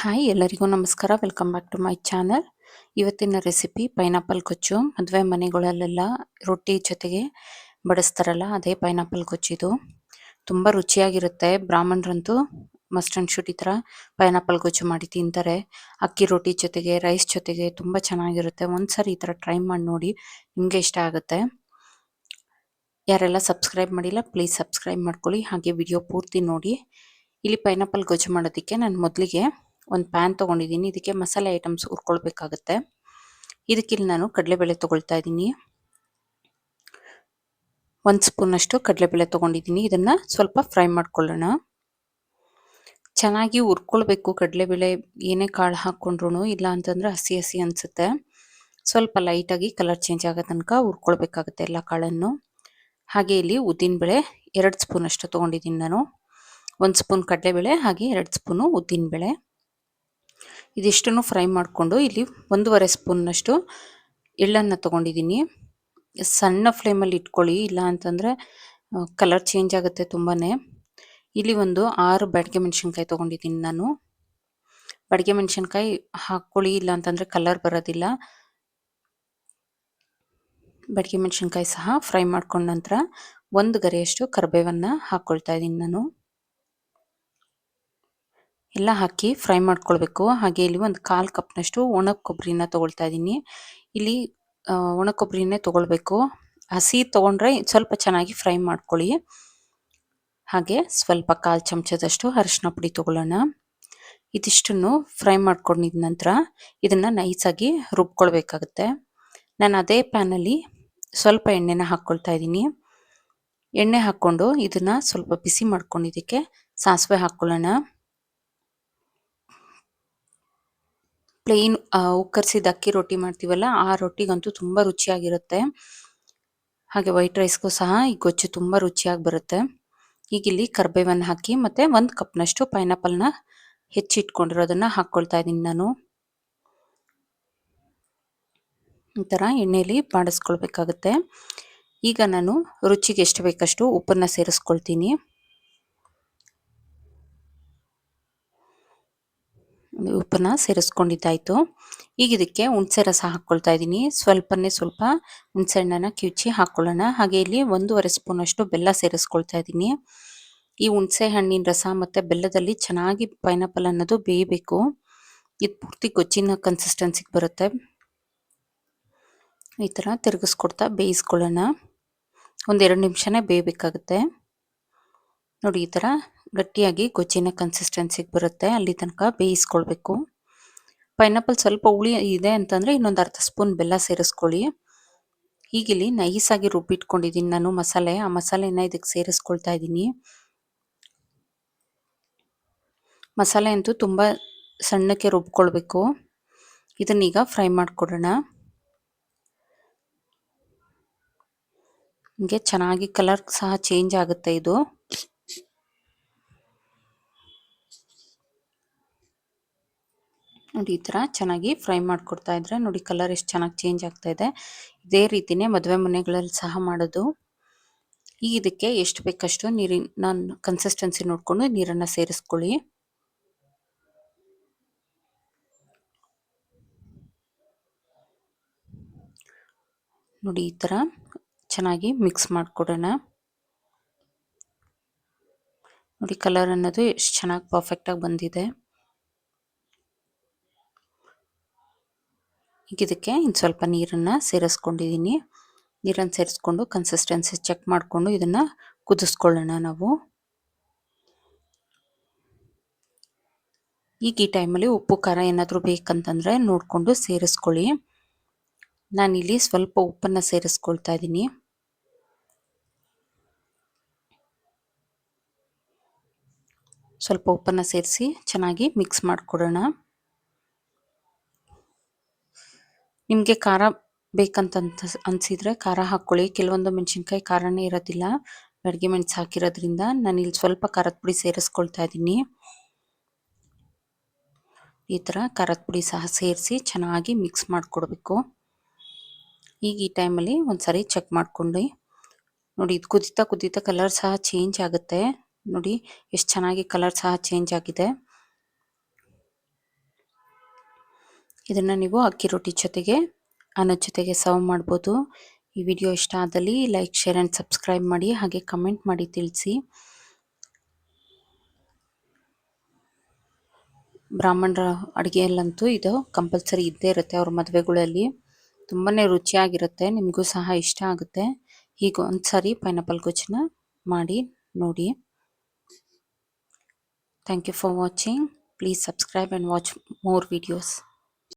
Hi, ಎಲ್ಲರಿಗೂ ನಮಸ್ಕಾರ. Welcome back to my channel ಇವತ್ತಿನ ರೆಸಿಪಿ ಪೈನಾಪಲ್ ಗೊಜ್ಜು. ಮದುವೆ ಮನೆಗಳಲ್ಲೆಲ್ಲ ರೊಟ್ಟಿ ಜೊತೆಗೆ ಬಡಿಸ್ತಾರಲ್ಲ, ಅದೇ ಪೈನಾಪಲ್ ಕೊಚ್ಚಿದು ತುಂಬ ರುಚಿಯಾಗಿರುತ್ತೆ. ಬ್ರಾಹ್ಮಣರಂತೂ ಮಸ್ಟ್ ಅಂಡ್ ಶೂಟ್ ಈ ಥರ ಪೈನಾಪಲ್ ಗೊಜ್ಜು ಮಾಡಿ ತಿಂತಾರೆ. ಅಕ್ಕಿ ರೊಟ್ಟಿ ಜೊತೆಗೆ ರೈಸ್ ಜೊತೆಗೆ ತುಂಬ ಚೆನ್ನಾಗಿರುತ್ತೆ. ಒಂದ್ಸರಿ ಈ ಥರ ಟ್ರೈ ಮಾಡಿ ನೋಡಿ ನಿಮಗೆ ಇಷ್ಟ ಆಗುತ್ತೆ. ಯಾರೆಲ್ಲ ಸಬ್ಸ್ಕ್ರೈಬ್ ಮಾಡಿಲ್ಲ ಪ್ಲೀಸ್ ಸಬ್ಸ್ಕ್ರೈಬ್ ಮಾಡ್ಕೊಳ್ಳಿ. ಹಾಗೆ ವಿಡಿಯೋ ಪೂರ್ತಿ ನೋಡಿ. ಇಲ್ಲಿ ಪೈನಾಪಲ್ ಗೊಜ್ಜು ಮಾಡೋದಕ್ಕೆ ನಾನು ಮೊದಲಿಗೆ ಒಂದು ಪ್ಯಾನ್ ತೊಗೊಂಡಿದ್ದೀನಿ ಇದಕ್ಕೆ ಮಸಾಲೆ ಐಟಮ್ಸ್ ಹುರ್ಕೊಳ್ಬೇಕಾಗತ್ತೆ. ಇದಕ್ಕಿಲ್ಲಿ ನಾನು ಕಡಲೆಬೇಳೆ ತೊಗೊಳ್ತಾ ಇದ್ದೀನಿ ಒಂದು ಸ್ಪೂನಷ್ಟು ಕಡಲೆಬೇಳೆ ತೊಗೊಂಡಿದ್ದೀನಿ ಇದನ್ನು ಸ್ವಲ್ಪ ಫ್ರೈ ಮಾಡ್ಕೊಳ್ಳೋಣ. ಚೆನ್ನಾಗಿ ಹುರ್ಕೊಳ್ಬೇಕು. ಕಡಲೆಬೇಳೆ ಏನೇ ಕಾಳು ಹಾಕ್ಕೊಂಡ್ರು ಇಲ್ಲ ಅಂತಂದ್ರೆ ಹಸಿ ಹಸಿ ಅನಿಸುತ್ತೆ. ಸ್ವಲ್ಪ ಲೈಟಾಗಿ ಕಲರ್ ಚೇಂಜ್ ಆಗೋ ತನಕ ಹುರ್ಕೊಳ್ಬೇಕಾಗತ್ತೆ ಎಲ್ಲ ಕಾಳನ್ನು. ಹಾಗೆ ಇಲ್ಲಿ ಉದ್ದಿನಬೇಳೆ ಎರಡು ಸ್ಪೂನಷ್ಟು ತೊಗೊಂಡಿದ್ದೀನಿ ನಾನು. ಒಂದು ಸ್ಪೂನ್ ಕಡಲೆಬೇಳೆ, ಹಾಗೆ ಎರಡು ಸ್ಪೂನು ಉದ್ದಿನಬೇಳೆ. ಇದಿಷ್ಟನ್ನು ಫ್ರೈ ಮಾಡಿಕೊಂಡು ಇಲ್ಲಿ ಒಂದೂವರೆ ಸ್ಪೂನ್ನಷ್ಟು ಎಳ್ಳನ್ನು ತೊಗೊಂಡಿದ್ದೀನಿ. ಸಣ್ಣ ಫ್ಲೇಮಲ್ಲಿ ಇಟ್ಕೊಳ್ಳಿ, ಇಲ್ಲ ಅಂತಂದರೆ ಕಲರ್ ಚೇಂಜ್ ಆಗುತ್ತೆ ತುಂಬಾ ಇಲ್ಲಿ ಒಂದು ಆರು ಬಾಡಿಗೆ ಮೆಣಸಿನ್ಕಾಯಿ ತೊಗೊಂಡಿದ್ದೀನಿ ನಾನು. ಬಡಿಗೆ ಮೆಣಸಿನ್ಕಾಯಿ ಹಾಕ್ಕೊಳ್ಳಿ, ಇಲ್ಲ ಅಂತಂದರೆ ಕಲರ್ ಬರೋದಿಲ್ಲ. ಬಡಿಗೆ ಮೆಣಸಿನ್ಕಾಯಿ ಸಹ ಫ್ರೈ ಮಾಡ್ಕೊಂಡ ನಂತರ ಒಂದು ಗರಿಯಷ್ಟು ಕರಿಬೇವನ್ನು ಹಾಕ್ಕೊಳ್ತಾ ಇದ್ದೀನಿ ನಾನು. ಎಲ್ಲ ಹಾಕಿ ಫ್ರೈ ಮಾಡ್ಕೊಳ್ಬೇಕು. ಹಾಗೆ ಇಲ್ಲಿ ಒಂದು ಕಾಲು ಕಪ್ನಷ್ಟು ಒಣ ಕೊಬ್ಬರಿನ ತೊಗೊಳ್ತಾ ಇದ್ದೀನಿ. ಇಲ್ಲಿ ಒಣ ಕೊಬ್ಬರಿನೇ ತೊಗೊಳ್ಬೇಕು. ಹಸಿ ತೊಗೊಂಡ್ರೆ ಸ್ವಲ್ಪ ಚೆನ್ನಾಗಿ ಫ್ರೈ ಮಾಡ್ಕೊಳ್ಳಿ. ಹಾಗೆ ಸ್ವಲ್ಪ ಕಾಲು ಚಮಚದಷ್ಟು ಅರಿಶಿನ ಪುಡಿ ತೊಗೊಳ್ಳೋಣ. ಇದಿಷ್ಟನ್ನು ಫ್ರೈ ಮಾಡ್ಕೊಂಡಿದ ನಂತರ ಇದನ್ನು ನೈಸಾಗಿ ರುಬ್ಕೊಳ್ಬೇಕಾಗತ್ತೆ. ನಾನು ಅದೇ ಪ್ಯಾನಲ್ಲಿ ಸ್ವಲ್ಪ ಎಣ್ಣೆನ ಹಾಕ್ಕೊಳ್ತಾ ಇದ್ದೀನಿ. ಎಣ್ಣೆ ಹಾಕ್ಕೊಂಡು ಇದನ್ನು ಸ್ವಲ್ಪ ಬಿಸಿ ಮಾಡ್ಕೊಂಡಿದ್ದಕ್ಕೆ ಸಾಸಿವೆ ಹಾಕ್ಕೊಳ್ಳೋಣ. ಪ್ಲೇನ್ ಉಕ್ಕರಿಸಿದ ಅಕ್ಕಿ ರೊಟ್ಟಿ ಮಾಡ್ತೀವಲ್ಲ, ಆ ರೊಟ್ಟಿಗಂತೂ ತುಂಬ ರುಚಿಯಾಗಿರುತ್ತೆ. ಹಾಗೆ ವೈಟ್ ರೈಸ್ಗೂ ಸಹ ಈ ಗೊಜ್ಜು ತುಂಬ ರುಚಿಯಾಗಿ ಬರುತ್ತೆ. ಈಗ ಇಲ್ಲಿ ಕರ್ಬೇವನ್ನು ಹಾಕಿ ಮತ್ತೆ ಒಂದು ಕಪ್ನಷ್ಟು ಪೈನಾಪಲ್ನ ಹೆಚ್ಚಿಟ್ಕೊಂಡಿರೋದನ್ನ ಹಾಕ್ಕೊಳ್ತಾ ಇದ್ದೀನಿ ನಾನು. ಈ ಥರ ಎಣ್ಣೆಯಲ್ಲಿ ಬಾಡಿಸ್ಕೊಳ್ಬೇಕಾಗತ್ತೆ ಈಗ ನಾನು ರುಚಿಗೆ ಎಷ್ಟು ಬೇಕಷ್ಟು ಉಪ್ಪನ್ನು ಸೇರಿಸ್ಕೊಳ್ತೀನಿ. ಉಪ್ಪನ್ನ ಸೇರಿಸ್ಕೊಂಡಿದ್ದಾಯಿತು. ಈಗ ಇದಕ್ಕೆ ಹುಣಸೆ ರಸ ಹಾಕ್ಕೊಳ್ತಾ ಇದ್ದೀನಿ. ಸ್ವಲ್ಪನೇ ಸ್ವಲ್ಪ ಹುಣಸೆ ಹಣ್ಣನ್ನು ಕಿವುಚಿ ಹಾಕ್ಕೊಳ್ಳೋಣ ಹಾಗೆ ಇಲ್ಲಿ ಒಂದೂವರೆ ಸ್ಪೂನಷ್ಟು ಬೆಲ್ಲ ಸೇರಿಸ್ಕೊಳ್ತಾ ಇದ್ದೀನಿ. ಈ ಹುಣಸೆ ಹಣ್ಣಿನ ರಸ ಮತ್ತು ಬೆಲ್ಲದಲ್ಲಿ ಚೆನ್ನಾಗಿ ಪೈನಾಪಲ್ ಅನ್ನೋದು ಬೇಯಬೇಕು. ಇದು ಪೂರ್ತಿ ಗೊಜ್ಜಿನ ಕನ್ಸಿಸ್ಟೆನ್ಸಿಗೆ ಬರುತ್ತೆ. ಈ ಥರ ತಿರುಗಿಸ್ಕೊಡ್ತಾ ಬೇಯಿಸ್ಕೊಳ್ಳೋಣ. ಒಂದೆರಡು ನಿಮಿಷನೇ ಬೇಯಬೇಕಾಗುತ್ತೆ. ನೋಡಿ, ಈ ಥರ ಗಟ್ಟಿಯಾಗಿ ಗೊಜ್ಜಿನ ಕನ್ಸಿಸ್ಟೆನ್ಸಿಗೆ ಬರುತ್ತೆ. ಅಲ್ಲಿ ತನಕ ಬೇಯಿಸ್ಕೊಳ್ಬೇಕು. ಪೈನಾಪಲ್ ಸ್ವಲ್ಪ ಹುಳಿ ಇದೆ ಅಂತಂದರೆ ಇನ್ನೊಂದು ಅರ್ಧ ಸ್ಪೂನ್ ಬೆಲ್ಲ ಸೇರಿಸ್ಕೊಳ್ಳಿ. ಈಗಿಲ್ಲಿ ನೈಸಾಗಿ ರುಬ್ಬಿಟ್ಕೊಂಡಿದ್ದೀನಿ ನಾನು ಮಸಾಲೆ. ಆ ಮಸಾಲೆನ ಇದಕ್ಕೆ ಸೇರಿಸ್ಕೊಳ್ತಾ ಇದ್ದೀನಿ ಮಸಾಲೆ ಅಂತೂ ತುಂಬ ಸಣ್ಣಕ್ಕೆ ರುಬ್ಕೊಳ್ಬೇಕು. ಇದನ್ನೀಗ ಫ್ರೈ ಮಾಡಿಕೊಡೋಣ. ಹೀಗೆ ಚೆನ್ನಾಗಿ ಕಲರ್ ಸಹ ಚೇಂಜ್ ಆಗುತ್ತೆ ಇದು. ನೋಡಿ ಈ ಥರ ಚೆನ್ನಾಗಿ ಫ್ರೈ ಮಾಡಿಕೊಡ್ತಾ ಇದ್ರೆ ನೋಡಿ ಕಲರ್ ಎಷ್ಟು ಚೆನ್ನಾಗಿ ಚೇಂಜ್ ಆಗ್ತಾ ಇದೆ. ಇದೇ ರೀತಿನೇ ಮದುವೆ ಮನೆಗಳಲ್ಲಿ ಸಹ ಮಾಡೋದು. ಈಗ ಇದಕ್ಕೆ ಎಷ್ಟು ಬೇಕಷ್ಟು ನೀರಿನ, ನಾನು ಕನ್ಸಿಸ್ಟೆನ್ಸಿ ನೋಡಿಕೊಂಡು ನೀರನ್ನು ಸೇರಿಸ್ಕೊಳ್ಳಿ. ನೋಡಿ ಈ ಥರ ಚೆನ್ನಾಗಿ ಮಿಕ್ಸ್ ಮಾಡಿಕೊಡೋಣ. ನೋಡಿ ಕಲರ್ ಅನ್ನೋದು ಎಷ್ಟು ಚೆನ್ನಾಗಿ ಪರ್ಫೆಕ್ಟಾಗಿ ಬಂದಿದೆ. ಈಗ ಇದಕ್ಕೆ ಇನ್ನು ಸ್ವಲ್ಪ ನೀರನ್ನು ಸೇರಿಸ್ಕೊಂಡಿದ್ದೀನಿ ನೀರನ್ನು ಸೇರಿಸ್ಕೊಂಡು ಕನ್ಸಿಸ್ಟೆನ್ಸಿ ಚೆಕ್ ಮಾಡಿಕೊಂಡು ಇದನ್ನು ಕುದಿಸ್ಕೊಳ್ಳೋಣ ನಾವು. ಈಗ ಈ ಟೈಮಲ್ಲಿ ಉಪ್ಪು, ಖಾರ ಏನಾದರೂ ಬೇಕಂತಂದರೆ ನೋಡಿಕೊಂಡು ಸೇರಿಸ್ಕೊಳ್ಳಿ. ನಾನಿಲ್ಲಿ ಸ್ವಲ್ಪ ಉಪ್ಪನ್ನು ಸೇರಿಸ್ಕೊಳ್ತಾ ಇದ್ದೀನಿ ಸ್ವಲ್ಪ ಉಪ್ಪನ್ನು ಸೇರಿಸಿ ಚೆನ್ನಾಗಿ ಮಿಕ್ಸ್ ಮಾಡಿಕೊಡೋಣ. ನಿಮಗೆ ಖಾರ ಬೇಕಂತ ಅನ್ಸಿದ್ರೆ ಖಾರ ಹಾಕ್ಕೊಳ್ಳಿ ಕೆಲವೊಂದು ಮೆಣಸಿನ್ಕಾಯಿ ಖಾರನೇ ಇರೋದಿಲ್ಲ. ಅಡುಗೆ ಮೆಣಸು ಹಾಕಿರೋದ್ರಿಂದ ನಾನು ಇಲ್ಲಿ ಸ್ವಲ್ಪ ಖಾರದ ಪುಡಿ ಸೇರಿಸ್ಕೊಳ್ತಾ ಇದ್ದೀನಿ. ಈ ಥರ ಖಾರದ ಪುಡಿ ಸಹ ಸೇರಿಸಿ ಚೆನ್ನಾಗಿ ಮಿಕ್ಸ್ ಮಾಡಿಕೊಡ್ಬೇಕು. ಈಗ ಈ ಟೈಮಲ್ಲಿ ಒಂದು ಸಾರಿ ಚೆಕ್ ಮಾಡಿಕೊಂಡು. ನೋಡಿ, ಇದು ಕುದಿತಾ ಕುದಿತಾ ಕಲರ್ ಸಹ ಚೇಂಜ್ ಆಗುತ್ತೆ. ನೋಡಿ, ಎಷ್ಟು ಚೆನ್ನಾಗಿ ಕಲರ್ ಸಹ ಚೇಂಜ್ ಆಗಿದೆ. ಇದನ್ನು ನೀವು ಅಕ್ಕಿ ರೊಟ್ಟಿ ಜೊತೆಗೆ, ಅನ್ನದ ಜೊತೆಗೆ ಸರ್ವ್ ಮಾಡ್ಬೋದು. ಈ ವಿಡಿಯೋ ಇಷ್ಟ ಆದಲ್ಲಿ ಲೈಕ್ ಶೇರ್ ಆ್ಯಂಡ್ ಸಬ್ಸ್ಕ್ರೈಬ್ ಮಾಡಿ, ಹಾಗೆ ಕಮೆಂಟ್ ಮಾಡಿ ತಿಳಿಸಿ. ಬ್ರಾಹ್ಮಣರ ಅಡುಗೆಯಲ್ಲಂತೂ ಇದು ಕಂಪಲ್ಸರಿ ಇದ್ದೇ ಇರುತ್ತೆ ಅವ್ರ ಮದುವೆಗಳಲ್ಲಿ. ತುಂಬಾ ರುಚಿಯಾಗಿರುತ್ತೆ, ನಿಮಗೂ ಸಹ ಇಷ್ಟ ಆಗುತ್ತೆ. ಹೀಗೆ ಒಂದು ಸಾರಿ ಪೈನಾಪಲ್ ಮಾಡಿ, ನೋಡಿ. Thank you for watching please subscribe and watch more videos